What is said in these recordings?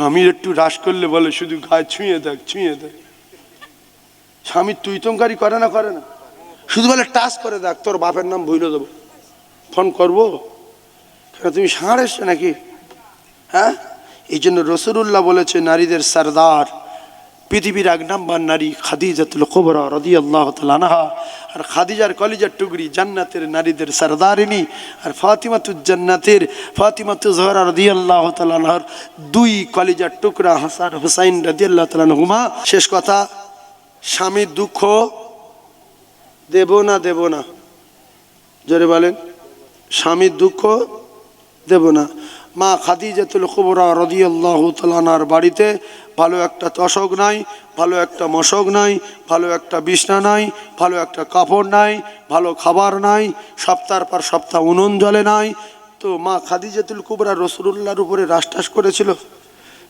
স্বামীর একটু রাস করলে বলে, শুধু গায়ে ছুঁয়ে দেখ ছুঁয়ে দেখ। স্বামী তুই তঙ্কারি করে না করে না। শুধু বলে টাচ করে দেখ, তোর বাপের নাম ভুলে দেবো। ফোন করব? কেন, তুমি ষাঁড় এসছো নাকি? হ্যাঁ? এই জন্য রসুল্লাহ বলেছে, নারীদের সর্দার পৃথিবীর এক নাম্বার নারী খাদিজাতুল কোবরা রদি আল্লাহ তালানহা আর খাদিজার কলিজার টুকরি জান্নাতের নারীদের সর্দারিনী, আর ফাতিমাতুজ জান্নাতের ফাতিমাতু জহরা রদি আল্লাহ তালানহার দুই কলিজার টুকরা হাসান হুসাইন রদি আল্লাহ তালানহুমা শেষ কথা, স্বামী দুঃখ দেব না দেব না? জোরে বলেন স্বামীর দুঃখ দেব না। মা খাদিজাতুল কুবরা রদিয়াল্লাহু তালানার বাড়িতে, ভালো একটা তশক নাই, ভালো একটা মশক নাই, ভালো একটা বিছনা নাই, ভালো একটা কাপড় নাই, ভালো খাবার নাই সপ্তাহ পর সপ্তাহ উনুন জলে নাই। তো মা খাদিজাতুল কুবরা রসুল্লাহর উপরে রাসটাস করেছিল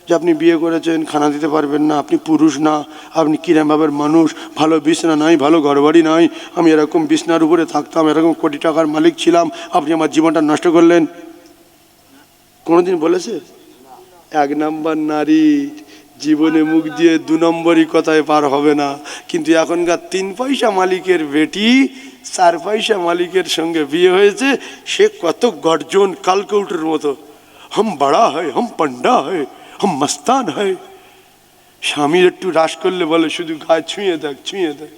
যে আপনি বিয়ে করেছেন, খানা দিতে পারবেন না, আপনি পুরুষ না, আপনি কিরমভাবের মানুষ, ভালো বিছনা নাই, ভালো ঘরবাড়ি নাই, আমি এরকম বিছনার উপরে থাকতাম, এরকম কোটি টাকার মালিক ছিলাম, আপনি আমার জীবনটা নষ্ট করলেন। কোনোদিন বলেছে? এক নাম্বার নারী জীবনে মুখ দিয়ে দু নম্বরই কথায় পার হবে না। কিন্তু এখনকার তিন পয়সা মালিকের বেটি, চার পয়সা মালিকের সঙ্গে বিয়ে হয়েছে, সে কত গর্জন কালকৌটের মতো। হম বড়া হয়, হম পান্ডা হয়, হম মস্তান হয়। স্বামীর একটু রাস করলে বলে, শুধু গায়ে ছুঁয়ে দেখ ছুঁয়ে দেখ।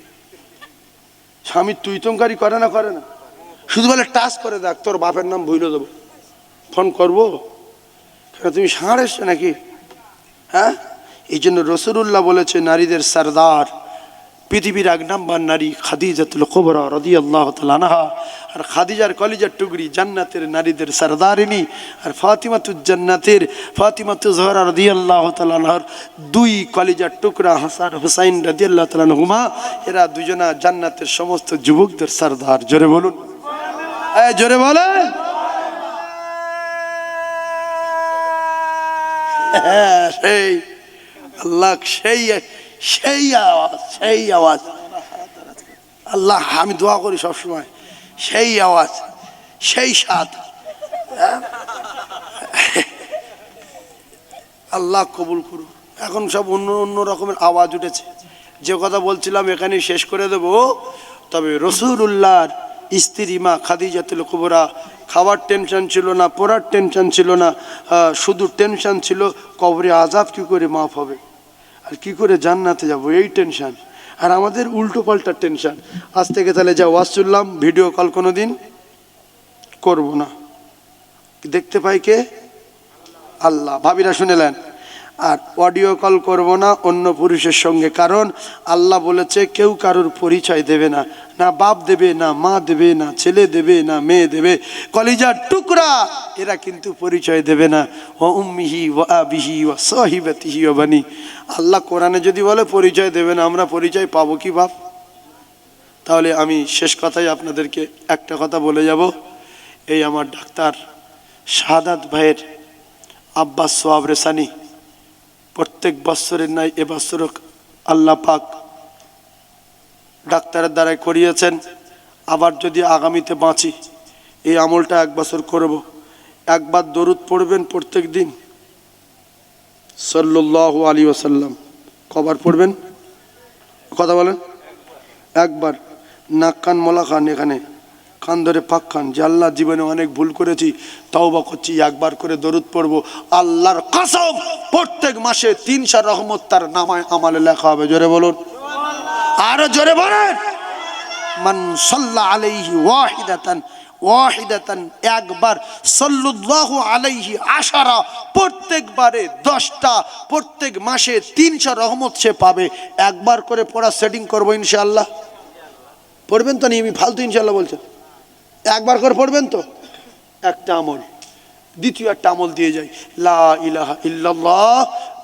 স্বামী তুই তঙ্কারি করে না করে না। শুধু বলে টাচ করে দেখ, তোর বাপের নাম ভুলে দেবো ফোন করব? তুমি ষাঁড় এসছো নাকি? হ্যাঁ? এই জন্য রসুল্লাহ বলেছে, নারীদের সর্দার, পৃথিবীর এক নাম্বার নারী খাদিজাতুল কোবরা রদি আল্লাহ তালানহা আর খাদিজার কলিজার টুকরি জান্নাতের নারীদের সর্দারিনী, আর ফাতিমাতুজ জান্নাতের ফাতিমাতু জহরা রদি আল্লাহ তালানহার দুই কলিজার টুকরা হাসান হুসাইন রদি আল্লাহ তালানহুমা এরা দুজনা জান্নাতের সমস্ত যুবকদের সর্দার। জোরে বলুন। জোরে বলেন। হ্যাঁ, সেই আল্লাহ সেই সেই আওয়াজ সেই আওয়াজ। আল্লাহ আমি দোয়া করি সবসময় সেই আওয়াজ সেই স্বাদ। হ্যাঁ? আল্লাহ কবুল করুন এখন সব অন্য অন্য রকমের আওয়াজ উঠেছে। যে কথা বলছিলাম এখানে শেষ করে দেব। তবে রসুল উল্লাহর স্ত্রী মা খাদিজাতুল কুবরা খাওয়ার টেনশন ছিল না, পড়ার টেনশন ছিল না শুধু টেনশন ছিল কবরে আজাব কি করে মাফ হবে? আর কি করে জান্নাতে যাব? এই টেনশন আর আমাদের উল্টো পাল্টা টেনশন আজ থেকে তাহলে যা ওয়াজ চললাম ভিডিও কল কোনো দিন করব না। দেখতে পাই কে? আল্লাহ। ভাবিরা শুনেলেন আর অডিও কল করব না অন্য পুরুষের সঙ্গে, কারণ আল্লাহ বলেছে কেউ কারোর পরিচয় দেবে না। না বাপ দেবে, না মা দেবে, না ছেলে দেবে, না মেয়ে দেবে। কলিজার টুকরা এরা কিন্তু পরিচয় দেবে না। ও উম্মিহি ও আবিহি ও সহিবাতিহি ও বানি। আল্লাহ কোরআনে যদি বলে পরিচয় দেবে না, আমরা পরিচয় পাবো কি বাপ? তাহলে আমি শেষ কথাই আপনাদেরকে একটা কথা বলে যাব। এই আমার ডাক্তার শাহাদাত ভাইয়ের আব্বাস সোয়াব রেসানি। প্রত্যেক বৎসরের নাই এবছরও আল্লাহ পাক ডাক্তারের দ্বারাই করিয়েছেন। আবার যদি আগামীতে বাঁচি, এই আমলটা এক বছর করব। একবার দরুদ পড়বেন প্রত্যেক দিন। সাল্লাহ আলী ওসাল্লাম কবার পড়বেন? কথা বলেন? একবার। নাক, কান, মলা খান এখানে। কান ধরে পাক খান যে আল্লাহ জীবনে অনেক ভুল করেছি তাও বা করছি, একবার করে দরুদ পড়ব। আল্লাহর কসম, প্রত্যেক মাসে তিনশো রহমত তার নামায় আমালে লেখা হবে। জোরে বলুন। আরও জোরে বলেন। মান সাল্লা আলাইহি ওয়াহিদাতান ওয়াহিদাতান একবার, সাল্লুল্লাহু আলাইহি আশারা, প্রত্যেকবারে দশটা, প্রত্যেক মাসে তিনশো রহমত সে পাবে। একবার করে পড়া সেটিং করব ইনশাআল্লাহ। পড়বেন তো নি আমি ফালতু ইনশাল্লাহ বলছেন। একবার করে পড়বেন তো? একটা আমল। দ্বিতীয় একটা আমল দিয়ে যাই। লা ইলাহা ইল্লাল্লাহ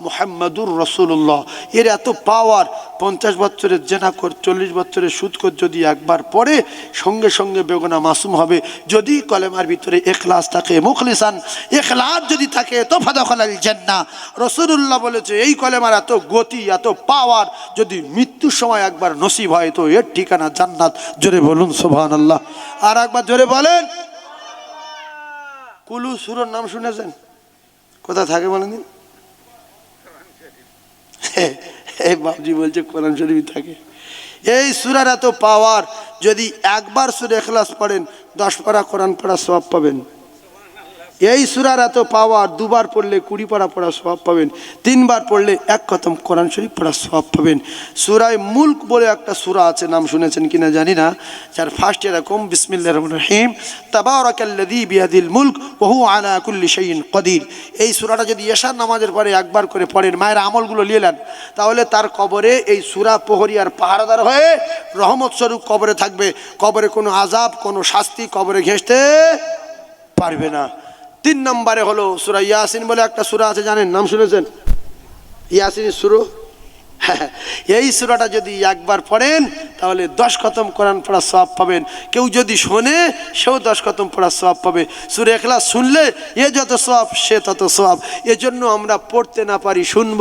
মুহাম্মাদুর রসুল্লাহ এর এত পাওয়ার পঞ্চাশ বছরের জেনাকর চল্লিশ বছরের সুদকর যদি একবার পড়ে, সঙ্গে সঙ্গে বেগনা মাসুম হবে। যদি কলেমার ভিতরে এখলাস থাকে, মুখলিসান, এখলাস যদি থাকে তো ফাদাখাল জান্না রসুল্লাহ বলেছে, এই কলেমার এত গতি, এত পাওয়ার যদি মৃত্যুর সময় একবার নসিব হয়, তো এর ঠিকানা জান্নাত। জোরে বলুন সোভান আল্লাহ আর একবার জোরে বলেন কুলু সুরর নাম শুনেছেন? কোথায় থাকে বলেন দিন? এই বাবজি বলছে কোরআন শরীফ থাকে। এই সুরার এত পাওয়ার যদি একবার সুরে এখলাস পড়েন, দশ পারা কোরআন পড়া সব পাবেন। এই সুরার এত পাওয়ার দুবার পড়লে কুড়ি পারা পড়া সব পাবেন, তিনবার পড়লে এক খতম কোরআন শরীফ পড়া সব পাবেন। সুরায় মুল্ক বলে একটা সুরা আছে, নাম শুনেছেন কিনা জানি না, যার ফার্স্ট এরকম বিসমিল্লা রহমান রহিম, তাবারাকাল্লাযী বিয়াদিল মুলক ওহু আলা কুল্লি শাইইন কদির। এই সুরাটা যদি এশার নামাজের পরে একবার করে পড়েন, মায়ের আমলগুলো নিয়ে নেন, তাহলে তার কবরে এই সুরা প্রহরী আর পাহারাদার হয়ে রহমত স্বরূপ কবরে থাকবে। কবরে কোনো আজাব কোনো শাস্তি কবরে ঘেঁষতে পারবে না। তিন নম্বরে হলো সুরা ইয়াসিন বলে একটা সুরা আছে, জানেন? নাম শুনেছেন? ইয়াসিনের সুরো এই সুরাটা যদি একবার পড়েন, তাহলে দশ খতম কোরআন পড়ার সব পাবেন। কেউ যদি শোনে, সেও দশ খতম পড়ার সব পাবে। সুরে একলা শুনলে, এ যত সব সে তত সব এজন্য আমরা পড়তে না পারি, শুনব।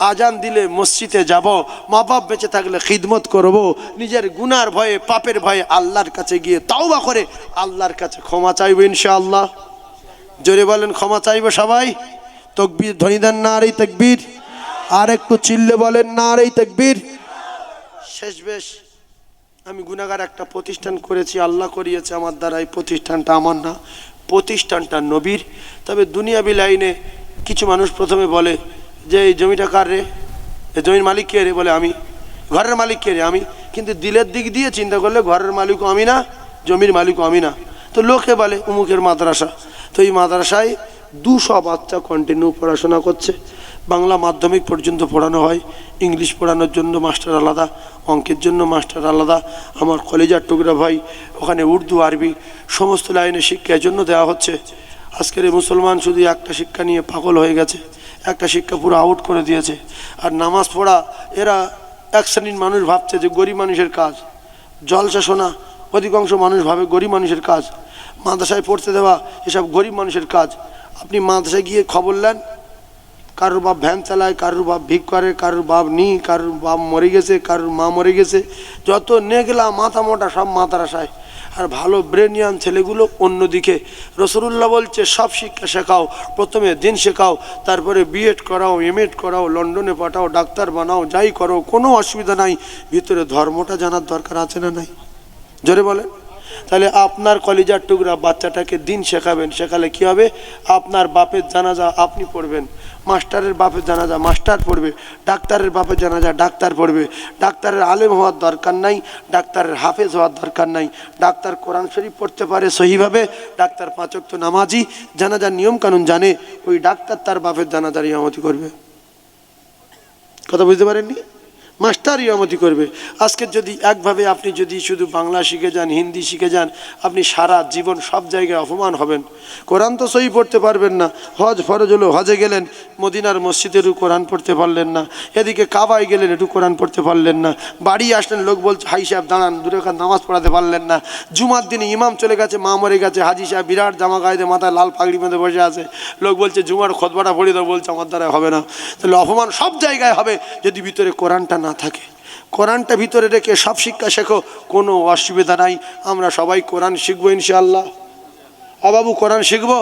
আজান দিলে মসজিদে যাব মা বাপ বেঁচে থাকলে খিদমত করব। নিজের গুনার ভয়ে, পাপের ভয়ে আল্লাহর কাছে গিয়ে তাওবা করে, আল্লাহর কাছে ক্ষমা চাইব ইনশাআল্লাহ। জোরে বলেন, ক্ষমা চাইব সবাই। তকবির ধ্বনিদান না আর এই তকবির। আর একটু চিল্লে বলেন না আর এই তকবির। শেষ বেশ, আমি গুনাগার একটা প্রতিষ্ঠান করেছি, আল্লাহ করিয়েছে আমার দ্বারা, এই প্রতিষ্ঠানটা আমার না, প্রতিষ্ঠানটা নবীর। তবে দুনিয়াবি লাইনে কিছু মানুষ প্রথমে বলে, যে এই জমিটা কার রে? এই জমির মালিক কে রে? বলে, আমি। ঘরের মালিক কে রে? আমি। কিন্তু দিলের দিক দিয়ে চিন্তা করলে ঘরের মালিকও আমি না, জমির মালিকও আমি না। তো লোকে বলে, উমুকের মাদ্রাসা। তো এই মাদ্রাসায় দুশো বাচ্চা কন্টিনিউ পড়াশোনা করছে। বাংলা মাধ্যমিক পর্যন্ত পড়ানো হয়, ইংলিশ পড়ানোর জন্য মাস্টার আলাদা, অঙ্কের জন্য মাস্টার আলাদা, আমার কলেজার টুকরা ভাই, ওখানে উর্দু, আরবি সমস্ত লাইনে শিক্ষার জন্য দেওয়া হচ্ছে। আজকের মুসলমান শুধু একটা শিক্ষা নিয়ে পাগল হয়ে গেছে, একটা শিক্ষা পুরো আউট করে দিয়েছে। আর নামাজ পড়া, এরা এক শ্রেণির মানুষ ভাবছে যে গরিব মানুষের কাজ। জলসা শোনা, অধিকাংশ মানুষ ভাবে গরিব মানুষের কাজ। মাদ্রাসায় পড়তে দেওয়া এসব গরিব মানুষের কাজ। আপনি মাদ্রাসায় গিয়ে খবর নেন, কারোর বাপ ভ্যান চালায়, কারোর বাপ ভিক করে কারোর বাপ নি কারোর বাপ মরে গেছে, কারোর মা মরে গেছে। যত নেগলা মাথা মোটা সব মাদ্রাসায়। আর ভালো ব্রেনিয়ান ছেলেগুলো অন্যদিকে। রসুল্লাহ বলছে, সব শিক্ষা শেখাও, প্রথমে দিন শেখাও, তারপরে বিএড করাও এমএড করাও, লন্ডনে পাঠাও, ডাক্তার বানাও, যাই করো, কোনো অসুবিধা নাই। ভিতরে ধর্মটা জানার দরকার আছে না নাই? জোরে বলেন। তাহলে আপনার কলিজার টুকরা বাচ্চাটাকে দিন শেখাবেন। শেখালে কি হবে? আপনার বাপের জানাজা আপনি পড়বেন। মাস্টারের বাপের জানাজা মাস্টার পড়বে। ডাক্তারের বাপের জানাজা ডাক্তার পড়বে। ডাক্তারের আলেম হওয়ার দরকার নাই। ডাক্তারের হাফেজ হওয়ার দরকার নাই। ডাক্তার কোরআন শরীফ পড়তে পারে সহিভাবে। ডাক্তার পাঁচক তো নামাজি। জানাজার নিয়ম কানুন জানে। ওই ডাক্তার তার বাপের জানাজার ইমামতি করবে। কথা বুঝতে পারেননি? মাস্টার ইমামতি করবে। আজকে যদি একভাবে আপনি যদি শুধু বাংলা শিখে যান, হিন্দি শিখে যান, আপনি সারা জীবন সব জায়গায় অপমান হবেন। কোরআন তো সই পড়তে পারবেন না। হজ ফরজ হলো, হজে গেলেন, মদিনার মসজিদেরও কোরআন পড়তে পারলেন না। এদিকে কাবায় গেলেন একটু কোরআন পড়তে পারলেন না। বাড়ি আসলেন, লোক বলছে, হাই সাহেব, দাঁড়ান, দূরে নামাজ পড়াতে পারলেন না। জুমার দিনে ইমাম চলে গেছে, মা মরে গেছে, হাজি সাহেব বিরাট জামা গায়ে মাথায় লাল পাগড়ি মধ্যে বসে আছে। লোক বলছে, জুমার খতবাটা পড়ে দাও। বলছে, আমার দ্বারা হবে না। তাহলে অপমান সব জায়গায় হবে, যদি ভিতরে কোরআনটা না থাকে। কোরআনটা ভিতরে রেখে সব শিক্ষা শেখো, কোনো অসুবিধা নাই। আমরা সবাই কোরআন শিখব ইনশাআল্লাহ। অবাবু বাবু, কোরআন শিখব?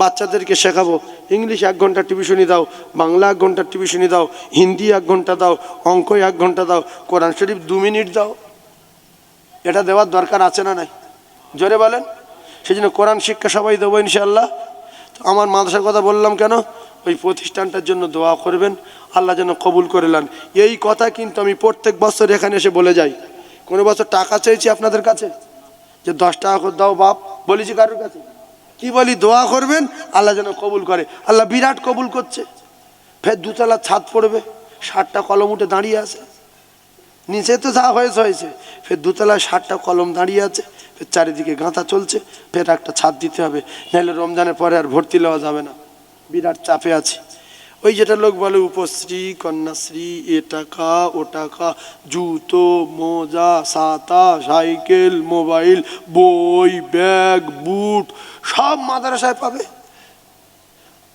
বাচ্চাদেরকে শেখাবো। ইংলিশ এক ঘণ্টা টিউশনি দাও, বাংলা এক ঘণ্টা টিউশনি দাও, হিন্দি এক ঘণ্টা দাও, অঙ্ক এক ঘণ্টা দাও, কোরআন শরীফ দু মিনিট দাও। এটা দেওয়ার দরকার আছে না নাই? জোরে বলেন। সেই জন্য কোরআন শিক্ষা সবাই দেবো ইনশাল্লাহ আমার মাদ্রাসার কথা বললাম কেন? ওই প্রতিষ্ঠানটার জন্য দোয়া করবেন। আল্লাহ যেন কবুল করে নেন। এই কথা কিন্তু আমি প্রত্যেক বছর এখানে এসে বলে যাই। কোনো বছর টাকা চাইছি আপনাদের কাছে? যে দশ টাকা করে দাও বাপ, বলেছি কারোর কাছে? কি বলি, দোয়া করবেন? আল্লাহ যেন কবুল করে। আল্লাহ বিরাট কবুল করছে। ফের দুতলা ছাদ পড়বে ষাটটা কলম উঠে দাঁড়িয়ে আছে। নিচে তো যা হয়েছে হয়েছে। ফের দুতলায় ষাটটা কলম দাঁড়িয়ে আছে। ফের চারিদিকে গাঁথা চলছে। ফের একটা ছাদ দিতে হবে। নাহলে রমজানের পরে আর ভর্তি লওয়া যাবে না। বিরাট চাপে আছি। ওই যেটা লোক বলে উপশ্রী, কন্যাশ্রী, এ টাকা, ও টাকা, জুতো, মোজা ছাতা সাইকেল, মোবাইল, বই, ব্যাগ, বুট, সব মাদ্রাসায় পাবে।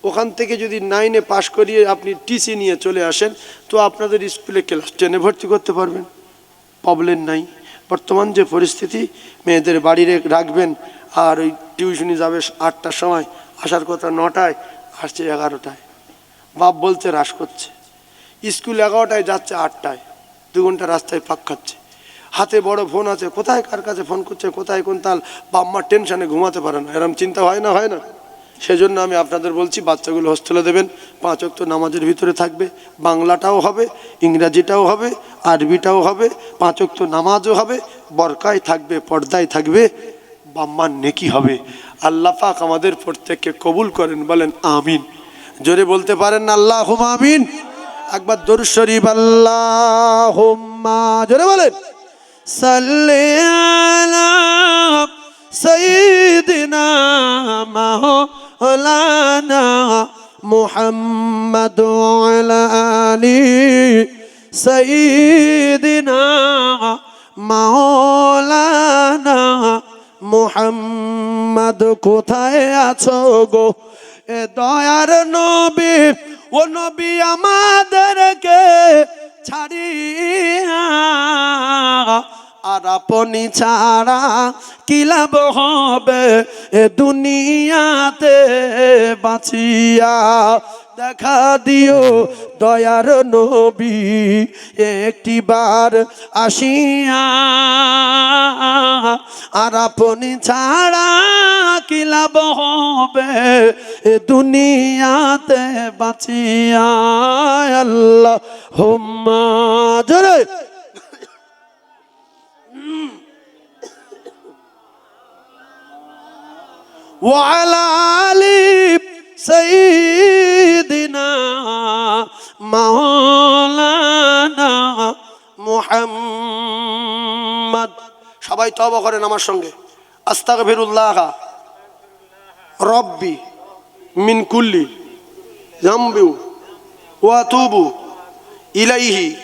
ওখান থেকে যদি নাইনে পাশ করিয়ে আপনি টিসি নিয়ে চলে আসেন, তো আপনাদের স্কুলে ক্লাস টেনে ভর্তি করতে পারবেন। প্রবলেম নাই। বর্তমান যে পরিস্থিতি, মেয়েদের বাড়িরে রাখবেন, আর ওই টিউশনি যাবে আটটার সময়, আসার কথা নটায়, আসছে এগারোটায়। বাপ বলছে হ্রাস করছে। স্কুল এগারোটায় যাচ্ছে, আটটায়। দু ঘণ্টা রাস্তায় পাক খাচ্ছে। হাতে বড় ফোন আছে, কোথায়, কার কাছে ফোন করছে, কোথায়, কোন তাল বাম্মার টেনশনে ঘুমাতে পারে না। এরম চিন্তা হয় না হয় না? সেজন্য আমি আপনাদের বলছি, বাচ্চাগুলো হোস্টেলে দেবেন। পাঁচ অক্ত নামাজের ভিতরে থাকবে। বাংলাটাও হবে, ইংরাজিটাও হবে, আরবিটাও হবে, পাঁচ অক্ত নামাজও হবে, বরকায় থাকবে, পর্দায় থাকবে বাম্মার নেকি হবে। আল্লাহ পাক আমাদের প্রত্যেককে কবুল করেন, বলেন, আমিন। জোরে বলতে পারেন না আল্লাহ আমিন। একবার দরুদ শরীফ আল্লাহ জোরে বলেন। সাল্লি সাইয়্যিদিনা মাওলানা মুহাম্মদ ওয়ালা আলি সাইয়্যিদিনা মাওলানা মুহাম্মদ, কোথায় আছো গো? এ দয়ার নবী, ও নবী আমাদেরকে ছাড়িয়া আর আপনি ছাড়া কি লাভ হবে? এ দুনিয়াতে বাঁচিয়া দেখা দিও দয়ার নবী, একটি বার আসিয়া। আর আপনি ছাড়া কি লাভ হবে? এ দুনিয়াতে বাঁচিয়া আল্লাহ হোম্মা জোরে وعلى آل سيدنا مولانا মুহাম্মদ সবাই তবা করেন আমার সঙ্গে আস্তাগফিরুল্লাহ রব্বি মিন কুল্লি জাম্বু ওয়া তুবু ইলাইহি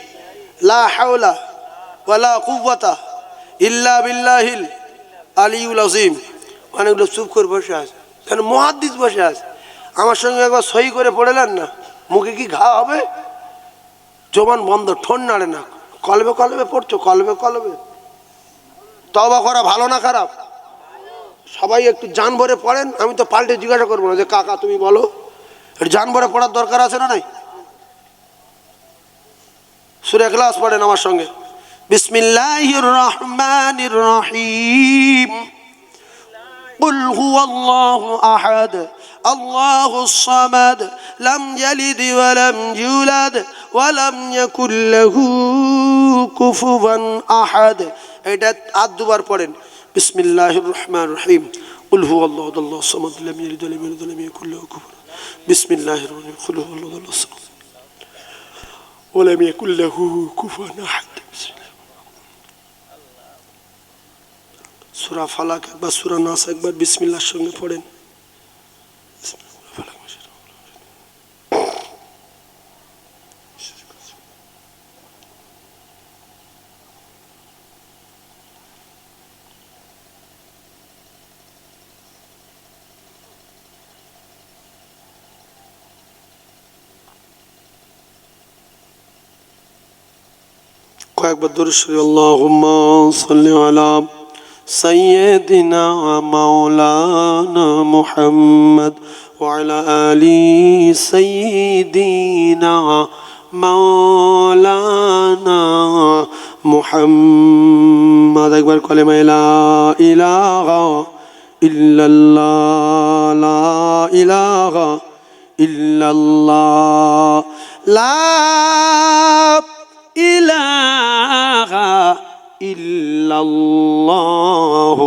লা হাওলা ওয়ালা কুওয়াতা ইল্লা বিল্লাহিল আলিউল আজিম অনেকগুলো চুপ করে বসে আছে। কেন মহাদ্দিস বসে আছে? আমার সঙ্গে একবার সই করে পড়েলেন না? মুখে কি ঘা হবে? জবান বন্ধ ঠোন নাড়ে না। কলবে কলবে পড়ছো, কলবে কলবে। তবা করা ভালো না খারাপ? সবাই একটু জান ভরে পড়েন আমি তো পাল্টে জিজ্ঞাসা করবো না যে কাকা তুমি বলো একটু জান ভরে পড়ার দরকার আছে না নাই সুরে ক্লাস পড়েন আমার সঙ্গে বিসমিল্লাহির রহমানির রহিম قل هو الله احد الله الصمد لم يلد ولم يولد ولم يكن له كفوا احد এটা আদ দুবার পড়েন বিসমিল্লাহির রহমানির রহিম قل هو الله احد الله الصمد لم يلد ولم يولد ولم يكن له كفوا بسم الله الرحمن الرحيم قل هو الله احد الله الصمد ولم يكن له كفوا احد بسم الله সুরা ফালাক একবার সুরা নাস একবার বিসমিল্লার সঙ্গে পড়েন কয়েকবার দরুশ্বরী আল্লাহুম্মা সাল্লি আলা سيدنا مولانا محمد وعلى آل سيدنا مولانا محمد أكبر كلمة لا إله إلا الله لا إله إلا الله لا إله ইল্লাল্লাহ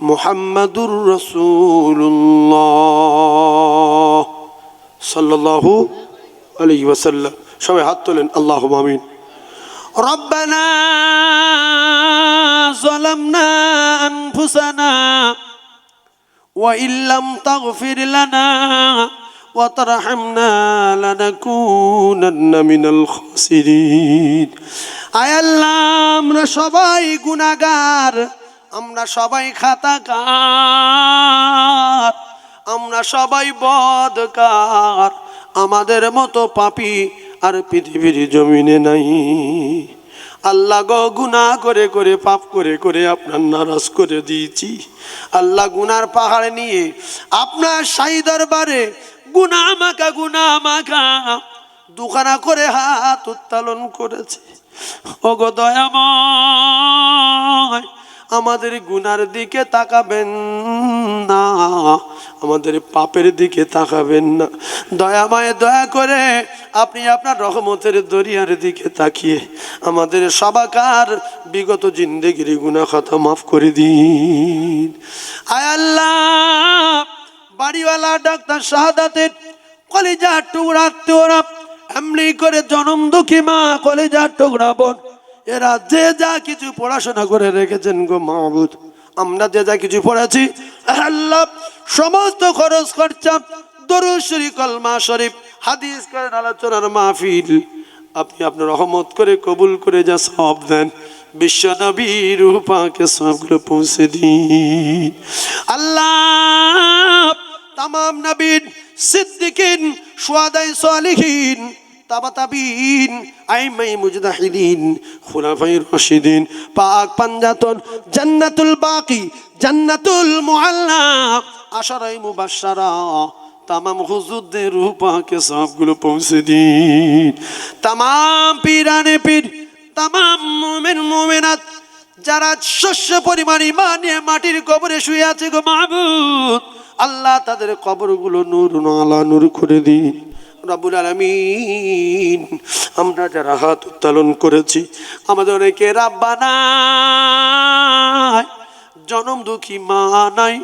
মুহাম্মাদুর রাসূলুল্লাহ সাল্লাল্লাহু আলাইহি ওয়াসাল্লাম সবাই হাত তোলেন আল্লাহু আমিন ربنا ظلمنا أنفسنا وإن لم تغفر لنا وترحمنا لنكونن من الخاسرين আয় আল্লাহ আমরা সবাই গুনাগার আমরা সবাই খাতাকার আমরা সবাই বদকার আমাদের মতো পাপি আর পৃথিবীর জমিনে নাই আল্লাহ গো গুনাহ করে করে পাপ করে করে আপনার নারাজ করে দিয়েছি আল্লাহ গুনার পাহাড় নিয়ে আপনার সাই দরবারে গুনা মাখা গুনা মাখা। দুখানা করে হাত উত্তোলন করেছে। ওগো দয়াময়, আমাদের গুনার দিকে তাকাবেন না। আমাদের পাপের দিকে তাকাবেন না। দয়াময়, দয়া করে আপনি আপনার রহমতের দরিয়ার দিকে তাকিয়ে আমাদের সবাকার বিগত জিন্দেগির গুনা খাতা মাফ করে দিন। আয় আল্লাহ বাড়িওয়ালা ডাক্তার শাহাদাতের কলেজা টুকরা তোরা এমনি করে জনম দুঃখী মা কলেজা টুকরা বোন। এরা যে যা কিছু পড়াশোনা করে রেখেছেন গো মাহবুদ। আমরা যে যা কিছু পড়েছি, আল্লাহ সমস্ত খরচ খরচা দরুদ কলমা শরীফ, হাদিস করেন আলোচনার মাহফিল। আপনি আপনার রহমত করে কবুল করে যা সব দেন, বিশ্ব নবীর রূপাকে সবগুলো পৌঁছে দিন। আল্লাহ তাম নবীন, সিদ্দিকিন, সুয়াদাই সালিহিন পাক জান্নাতুল বাকি, জান্নাতুল তামাম সবগুলো পৌঁছে দিন। তামাম পীরানে পীর, তামাম মুমিন, মুমিনাত, যারা শস্য পরিমাণ ইমান মাটির কবরে শুয়ে আছে গো মাহবুদ আল্লাহ তাদের কবরগুলো নূর নালা, নূর করে দিন। রবুল আলমিন, আমরা যারা হাত উত্তোলন করেছি, আমাদের অনেকে রাব্বানা জনম দুঃখী মা নাই,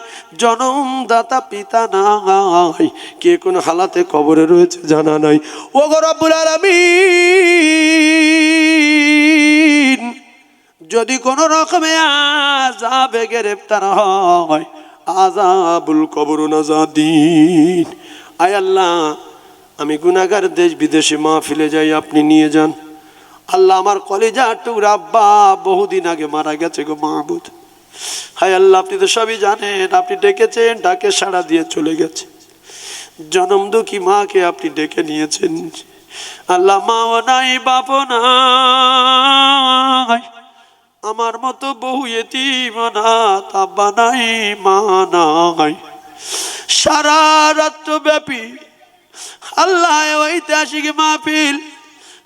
জনম দাতা পিতা নাই, কে কোন হালাতে কবরে রয়েছে জানা নাই। ও গো রব্বুল যদি কোনো রকমে আজাবে গ্রেপ্তার হয় আজাবুল কবর নাজাদিন। আয় আল্লাহ, আমি গুনাগার দেশ বিদেশে মা মাহফিলে যাই, আপনি নিয়ে যান। আল্লাহ আমার কলেজা টুকরা আব্বা বহুদিন আগে মারা গেছে গো মাহবুদ। হায় আল্লাহ, আপনি তো সবই জানেন, আপনি ডেকেছেন, ডাকে সাড়া দিয়ে চলে গেছে। জনম দুঃখী মাকে আপনি ডেকে নিয়েছেন। আল্লাহ মাও নাই, বাপ নাই। আমার মতো বহু এতিম অনাথ আব্বা নাই মা নাই সারা রাত্র ব্যাপী আল্লাহ ঐতিহাসিক মাহফিল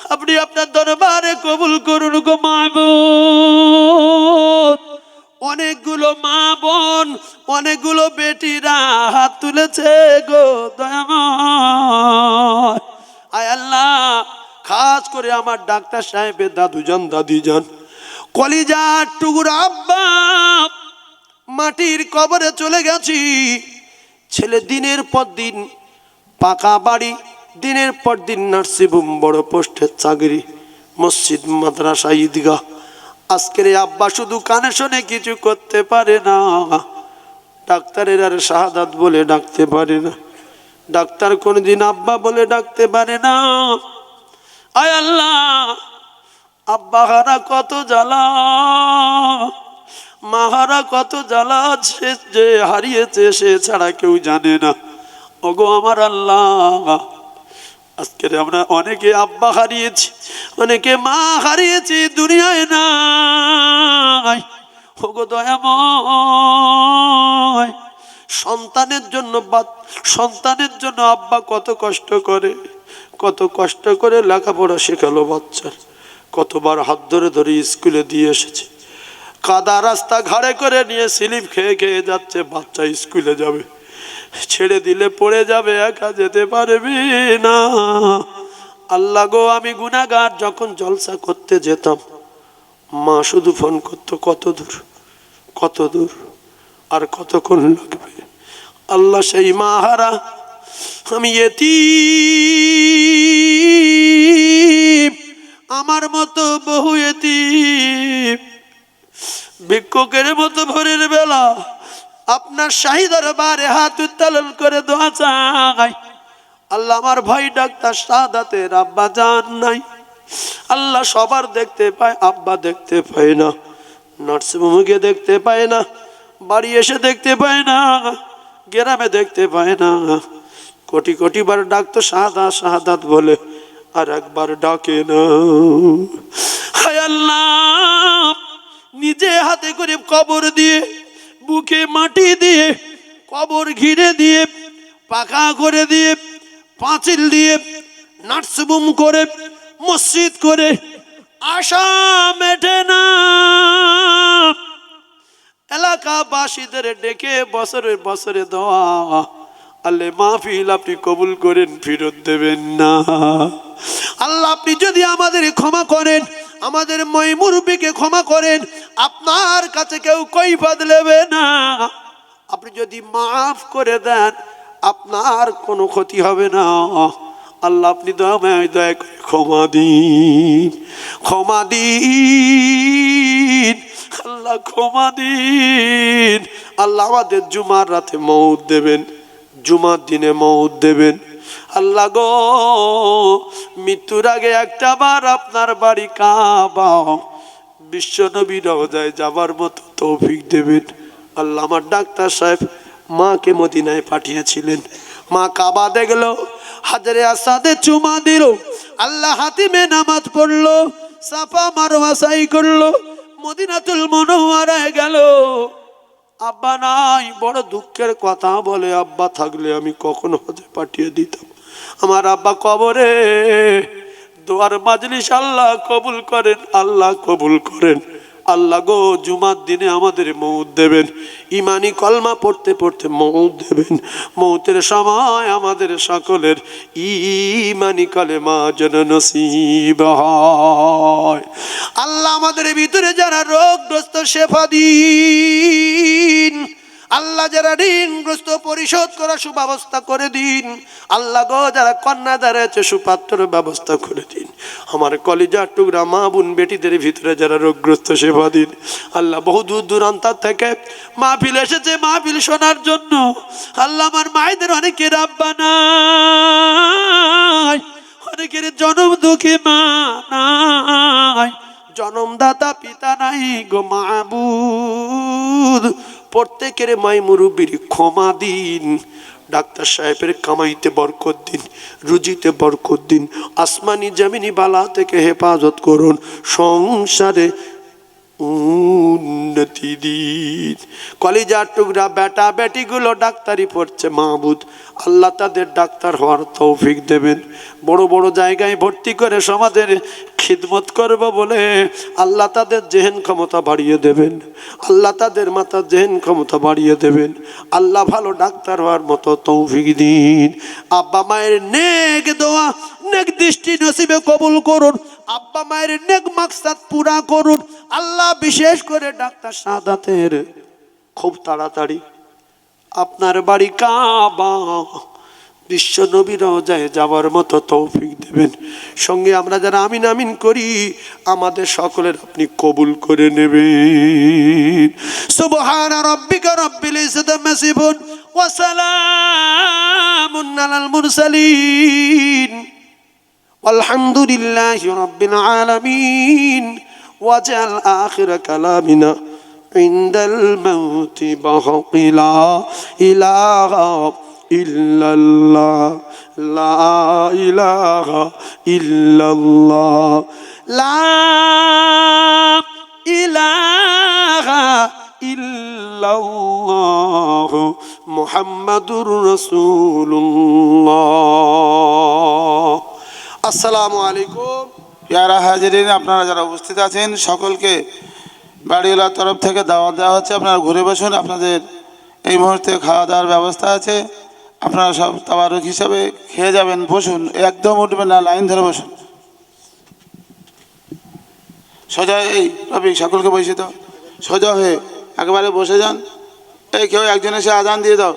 আপনি আপনার দরবারে কবুল করুন গো অনেকগুলো মা বোন, অনেকগুলো বেটিরা হাত তুলেছে গো দয়াময়। আয় আল্লাহ, খাস করে আমার ডাক্তার সাহেবের দাদুজান দাদিজান কলিজা টুকুর আব্বা, মাটির কবরে চলে গেছি। ছেলে দিনের পর দিন, পাকা বাড়ি, দিনের পর দিন নার্সিংহোম, বড় পোস্টের চাকরি, মসজিদ, মাদ্রাসা, ঈদগাহ। আজকের আব্বা শুধু কানে শোনে কিছু করতে পারে না। ডাক্তারের আর শাহাদাত বলে ডাকতে পারে না। ডাক্তার কোনদিন আব্বা বলে ডাকতে পারে না। আয় আল্লাহ আব্বা হারা কত জ্বালা মাহারা কত জ্বালা, সে যে হারিয়েছে সে ছাড়া কেউ জানে না। ওগো আমার আল্লাহ আজকের আমরা অনেকে আব্বা হারিয়েছি, অনেকে মা হারিয়েছি, দুনিয়ায় নাই। ওগো দয়াময়, সন্তানের জন্য সন্তানের জন্য আব্বা কত কষ্ট করে, কত কষ্ট করে লেখাপড়া শেখালো বাচ্চার। কতবার হাত ধরে ধরে স্কুলে দিয়ে এসেছে। কাদা রাস্তা ঘাড়ে করে নিয়ে স্লিপ খেয়ে খেয়ে যাচ্ছে, বাচ্চা স্কুলে যাবে। ছেড়ে দিলে পড়ে যাবে, একা যেতে পারবি না। আল্লাহ গো, আমি গুনাগার যখন জলসা করতে যেতাম, মা শুধু ফোন করতো, কত দূর কত দূর, আর কতক্ষণ লাগবে? আল্লাহ সেই মা হারা আমি এতি মতো বহু এতি ভিক্ষুকের মতো ভোরের বেলা আপনার শাহী দরবারে হাত উত্তোলন করে দোয়া চাই। আল্লাহ আমার ভাই ডাক্তার সাদাতের আব্বা জান নাই। আল্লাহ সবার দেখতে পায়, আব্বা দেখতে পায় না। নার্সিংহোমকে দেখতে পায় না। বাড়ি এসে দেখতে পায় না। গ্রামে দেখতে পায় না। কোটি কোটি বার ডাকতো সাদা শাহাদাত বলে আর একবার ডাকে না। নিজে হাতে করে কবর দিয়ে, বুকে মাটি দিয়ে, কবর ঘিরে দিয়ে পাকা করে দিয়ে, পাঁচিল দিয়ে নার্সিবুম করে, মসজিদ করে, আশা মেটে না। এলাকাবাসীদের ডেকে বছরে বছরে দেওয়া। আল্লে মাহফিল আপনি কবুল করেন, ফেরত দেবেন না। আল্লাহ, আপনি যদি আমাদের ক্ষমা করেন, আমাদের ময় মুরব্বীকে ক্ষমা করেন, আপনার কাছে কেউ কৈফাত নেবে না। আপনি যদি মাফ করে দেন, আপনার কোনো ক্ষতি হবে না। আল্লাহ, আপনি দয়াময় দয়া করে ক্ষমা দিন। ক্ষমা দিন। আল্লাহ, ক্ষমা দিন। আল্লাহ আমাদের জুমার রাতে মৌত দেবেন, জুমার দিনে মৌত দেবেন। আল্লাহ গো, মৃত্যুর আগে একটা বার আপনার বাড়ি কাবা। বিশ্ব নবী রওজায় যাবার মতো তৌফিক দেবেন। আল্লাহ আমার ডাক্তার সাহেব মাকে মদিনায় পাঠিয়েছিলেন। মা কাবা দেখল হাজারে আসাদে চুমা দিল। আল্লাহ হাতিমে নামাজ পড়ল, সাফা মারোয়া সাই করল, মদিনাতুল মনোয়ারায় গেল। আব্বা নাই, বড় দুঃখের কথা বলে আব্বা থাকলে আমি কখনো হতে পাঠিয়ে দিতাম। আমার আব্বা কবরে, দোয়ার মাজলিস আল্লাহ কবুল করেন, আল্লাহ কবুল করেন। আল্লাহ গো, জুমার দিনে আমাদের মৌত দেবেন। ইমানি কলমা পড়তে পড়তে মৌত দেবেন। মৌতের সময় আমাদের সকলের ইমানি কলেমা যেন নসিব হয়। আল্লাহ আমাদের ভিতরে যারা রোগগ্রস্ত, শেফা দিন। আল্লাহ যারা ঋণগ্রস্ত পরিশোধ করার সুব্যবস্থা করে দিন, আল্লাহ গো যারা কন্যা দাঁড়াচ্ছে সুপাত্রের ব্যবস্থা করে দিন। আমার কলিজার টুকরা মা বোন বেটিদের ভিতরে যারা রোগগ্রস্ত, সেবা দিন। আল্লাহ বহু দূর দূরান্ত থেকে মাহফিল এসেছে মাহফিল শোনার জন্য। আল্লাহ আমার মায়েদের অনেকের আব্বা নাই, অনেকের জনম দুঃখী মা নাই। জনমদাতা পিতা নাই গো মাবুদ প্রত্যেকের মাই মুরব্বীর ক্ষমা দিন। ডাক্তার সাহেবের কামাইতে বরকত দিন, রুজিতে বরকত দিন, আসমানি জামিনি বালা থেকে হেফাজত করুন, সংসারে উন্নতি দিন। কলিজার টুকরা বেটা বেটিগুলো ডাক্তারি পড়ছে মাহবুদ। আল্লাহ তাদের ডাক্তার হওয়ার তৌফিক দেবেন। বড় বড় জায়গায় ভর্তি করে সমাজের খিদমত করব বলে আল্লাহ তাদের জেহেন ক্ষমতা বাড়িয়ে দেবেন। আল্লাহ তাদের মাথার জেহেন ক্ষমতা বাড়িয়ে দেবেন। আল্লাহ ভালো ডাক্তার হওয়ার মতো তৌফিক দিন। আব্বা মায়ের নেক দোয়া, নেক দৃষ্টি নসিবে কবুল করুন। আব্বা মায়ের নেক মাকসাদ পুরা করুন। আল্লাহ বিশেষ করে ডাক্তার সাদাতের খুব তাড়াতাড়ি। আপনার বাড়ি কাবা। বিশ্ব নবীর যায় যাওয়ার মতো তৌফিক দেবেন সঙ্গে আমরা যারা আমিন আমিন করি আমাদের সকলের আপনি কবুল করে নেবেন সুবহান রব্বিকা রব্বিল ইজ্জাতি মাসিফুন ওয়া সালামুন আলাল মুরসালিন والحمد لله رب العالمين واجعل آخر كلامنا عند الموت بحق لا إله ইল্লাল্লাহ, লা ইলাহা ইল্লাল্লাহ, লা আসসালামু আলাইকুম, ইয়ারা হাজিরিন, আপনারা যারা উপস্থিত আছেন, সকলকে বাড়িওয়ালার তরফ থেকে দাওয়া দেওয়া হচ্ছে। আপনারা ঘুরে বসুন, আপনাদের এই মুহূর্তে খাওয়া দাওয়ার ব্যবস্থা আছে। আপনারা সব তাবারক হিসাবে খেয়ে যাবেন, বসুন, একদম উঠবেন না, লাইন ধরে বসুন। সোজা এই রবি সকলকে বসে দাও। সোজা হয়ে, একবারে বসে যান। এই কেউ একজন এসে আদান দিয়ে দাও।